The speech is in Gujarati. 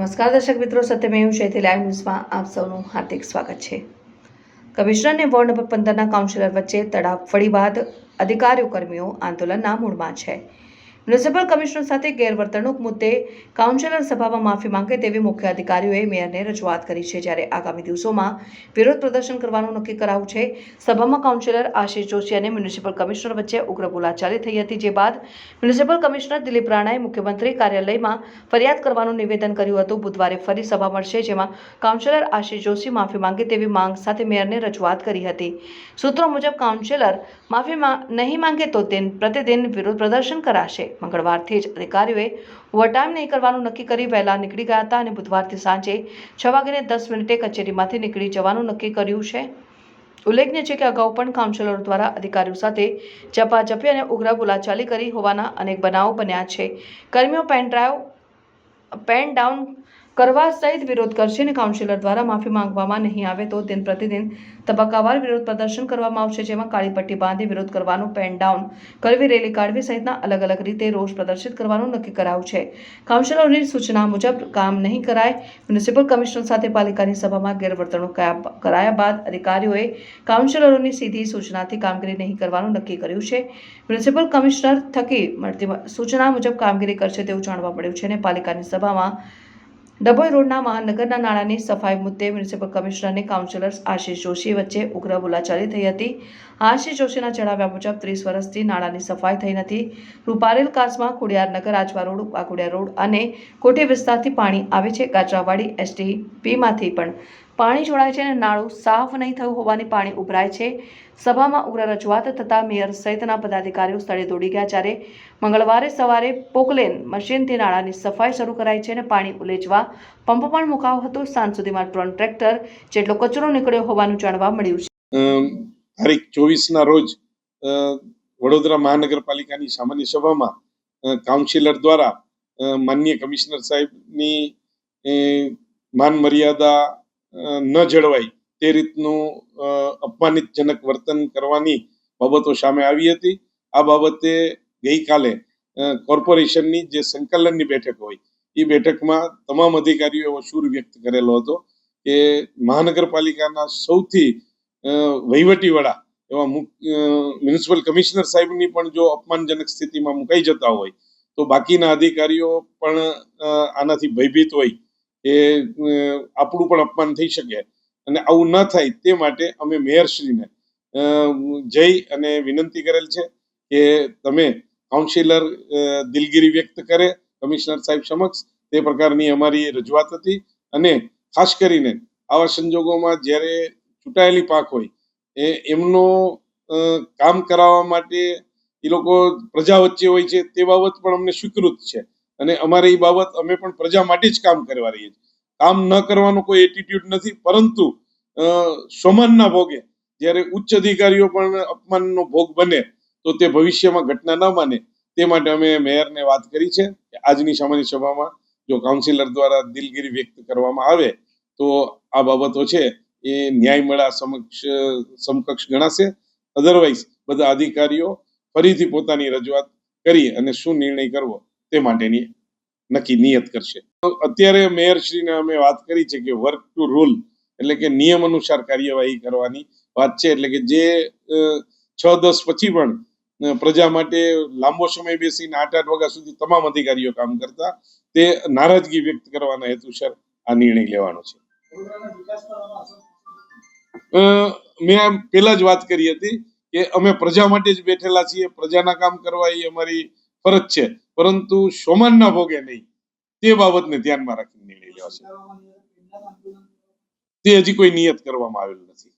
નમસ્કાર દર્શક મિત્રો સત્યમેવ શૈથી લાઈવ ન્યૂઝમાં આપ સૌનું હાર્દિક સ્વાગત છે. કમિશનરને વોર્ડ નંબર પંદરના કાઉન્સિલર વચ્ચે તડાપફડી બાદ અધિકારીઓ કર્મીઓ આંદોલનના મૂળમાં છે. મ્યુનિસિપલ કમિશનર સાથે ગેરવર્તણૂક મુદ્દે કાઉન્સિલર સભામાં માફી માંગે તેવી મુખ્ય અધિકારીઓએ મેયરને રજૂઆત કરી છે. જ્યારે આગામી દિવસોમાં વિરોધ પ્રદર્શન કરવાનું નક્કી કરાયું છે, સભામાં કાઉન્સિલર આશીષ જોશી અને મ્યુનિસિપલ કમિશનર વચ્ચે ઉગ્ર બોલાચાલી થઈ હતી, જે બાદ મ્યુનિસિપલ કમિશનર દિલીપ રાણાએ મુખ્યમંત્રી કાર્યાલયમાં ફરિયાદ કરવાનું નિવેદન કર્યું હતું. બુધવારે ફરી સભા મળશે, જેમાં કાઉન્સિલર આશીષ જોશી માફી માંગે તેવી માંગ સાથે મેયરને રજૂઆત કરી હતી. સૂત્રો મુજબ કાઉન્સિલર માફી નહીં માંગે તો તે પ્રતિદિન વિરોધ પ્રદર્શન કરાશે. મંગળવારથી જ અધિકારીઓએ ઓવરટાઈમ નહીં કરવાનું નક્કી કરી વહેલા નીકળી ગયા હતા અને બુધવારથી સાંજે છ વાગ્યે દસ મિનિટે કચેરીમાંથી નીકળી જવાનું નક્કી કર્યું છે. ઉલ્લેખનીય છે કે અગાઉ પણ કાઉન્સિલરો દ્વારા અધિકારીઓ સાથે ઝપાઝપી અને ઉગ્ર બોલાચાલી કરી હોવાના અનેક બનાવો બન્યા છે. કર્મીઓ પેન ડ્રાઈવ, પેન ડાઉન કરવા સહિત વિરોધ કરશે અને કાઉન્સિલર દ્વારા માફી માંગવામાં નહીં આવે તો દિન પ્રતિદિન તબક્કાવાર વિરોધ પ્રદર્શન કરવામાં આવશે જેમાં કાળી પટ્ટી બાંધી વિરોધ કરવાનું પેન ડાઉન કરવી રેલી કાઢવી સહિતના અલગ અલગ રીતે રોષ પ્રદર્શિત કરવાનું નક્કી કરાયું છે કાઉન્સિલરોની સૂચના મુજબ કામ નહીં કરાય મ્યુનિસિપલ કમિશનર સાથે પાલિકાની સભામાં ગેરવર્તણૂક કરાયા બાદ અધિકારીઓએ કાઉન્સિલરોની સીધી સૂચનાથી કામગીરી નહીં કરવાનું નક્કી કર્યું છે મ્યુનિસિપલ કમિશનર થકી મળતી સૂચના મુજબ કામગીરી કરશે તેવું જાણવા મળ્યું છે અને પાલિકાની સભામાં ડભોઈ રોડના મહાનગરના નાણાંની સફાઈ મુદ્દે મ્યુનિસિપલ કમિશનર અને કાઉન્સિલર આશીષ જોશી વચ્ચે ઉગ્ર બોલાચાલી થઈ હતી. આશીષ જોશીના જણાવ્યા મુજબ, ત્રીસ વર્ષથી નાણાંની સફાઈ થઈ નથી. રૂપારેલ કાસમાં ખોડિયારનગર આજવા રોડ, વાઘોડિયા રોડ અને કોઠી વિસ્તારથી પાણી આવે છે. ગાજરાવાડી એસટીપીમાંથી પણ પાણી જોડાય છે અને નાળું સાફ નહીં થયું હોવાની પાણી ઉભરાય છે. સભામાં ઉગ્ર રજૂઆત થતાં મેયર સહિતના પદાધિકારીઓ સ્થળે દોડી ગયા જ્યારે મંગળવારે સવારે પોકલેન મશીનથી નાળાની સફાઈ શરૂ કરાઈ છે અને પાણી ઉલેચવા પંપ પણ મુકાયો હતો. સાંજ સુધીમાં ત્રણ ટ્રેક્ટર જેટલો કચરો નીકળ્યો હોવાનું જાણવા મળ્યું છે. તારીખ ચોવીસના રોજ વડોદરા મહાનગરપાલિકાની સામાન્ય સભામાં કાઉન્સિલર દ્વારા અ, માનનીય કમિશનર સાહેબની માન મર્યાદા ન જળવાય તે રીતનું અપમાનિતજનક વર્તન કરવાની બાબતો સામે આવી હતી. આ બાબતે ગઈકાલે કોર્પોરેશનની જે સંકલનની બેઠક હોય એ બેઠકમાં તમામ અધિકારીઓ એવો સૂર વ્યક્ત કરેલો હતો કે મહાનગરપાલિકાના સૌથી અ, વહીવટી એવા મ્યુનિસિપલ કમિશનર સાહેબની પણ જો અપમાનજનક સ્થિતિમાં મુકાઈ જતા હોય તો બાકીના અધિકારીઓ પણ આનાથી ભયભીત હોય એ આપણું પણ અપમાન થઈ શકે. અને આવું ન થાય તે માટે અમે મેયરશ્રીને જઈ અને વિનંતી કરેલ છે કે તમે કાઉન્સિલર દિલગીરી વ્યક્ત કરે, કમિશનર સાહેબ સમક્ષ. તે પ્રકારની અમારી રજૂઆત હતી. અને ખાસ કરીને આવા સંજોગોમાં જ્યારે ચૂંટાયેલી પાક હોય, એ, એમનો કામ કરાવવા માટે એ લોકો પ્રજા વચ્ચે હોય છે તે બાબત પણ અમને સ્વીકૃત છે. અને અમારે એ બાબત અમે પણ પ્રજા માટે જ કામ કરવા રહીએ છીએ. કામ ન કરવાનો કોઈ એટીટ્યુડ નથી પરંતુ અ, સ્વમાનના ભોગે જ્યારે ઉચ્ચ અધિકારીઓ પણ અપમાનનો ભોગ બને તો તે ભવિષ્યમાં ઘટના ન માને તે માટે અમે મેયરને વાત કરી છે કે આજની સામાન્ય સભામાં જો કાઉન્સિલર દ્વારા દિલગીરી વ્યક્ત કરવામાં આવે તો આ બાબતો છે એ ન્યાય મળા સમક્ષ સમકક્ષ ગણાશે. અધરવાઇઝ બધા અધિકારીઓ ફરીથી પોતાની રજૂઆત કરી અને શું નિર્ણય કરવો તે માટેની નક્કી નિયત કરશે. અત્યારે મેયરશ્રીને અમે વાત કરી છે કે વર્ક ટુ રૂલ, એટલે કે નિયમ અનુસાર કાર્યવાહી કરવાની વાત છે. એટલે કે જે છ, દસ પછી પણ પ્રજા માટે લાંબો સમય બેસીને આઠ આઠ વાગ્યા સુધી તમામ અધિકારીઓ કામ કરતા, તે નારાજગી વ્યક્ત કરવાના હેતુસર આ નિર્ણય લેવાનો છે. મેં પહેલા જ વાત કરી હતી કે અમે પ્રજા માટે જ બેઠેલા છીએ. પ્રજાના કામ કરવા એ અમારી ફરજ છે. પરંતુ સોમાનના ભોગે નહીં. તે બાબતને ધ્યાનમાં રાખીને નિર્ણય લેવાશે. તે હજી કોઈ નિયત કરવામાં આવેલ નથી.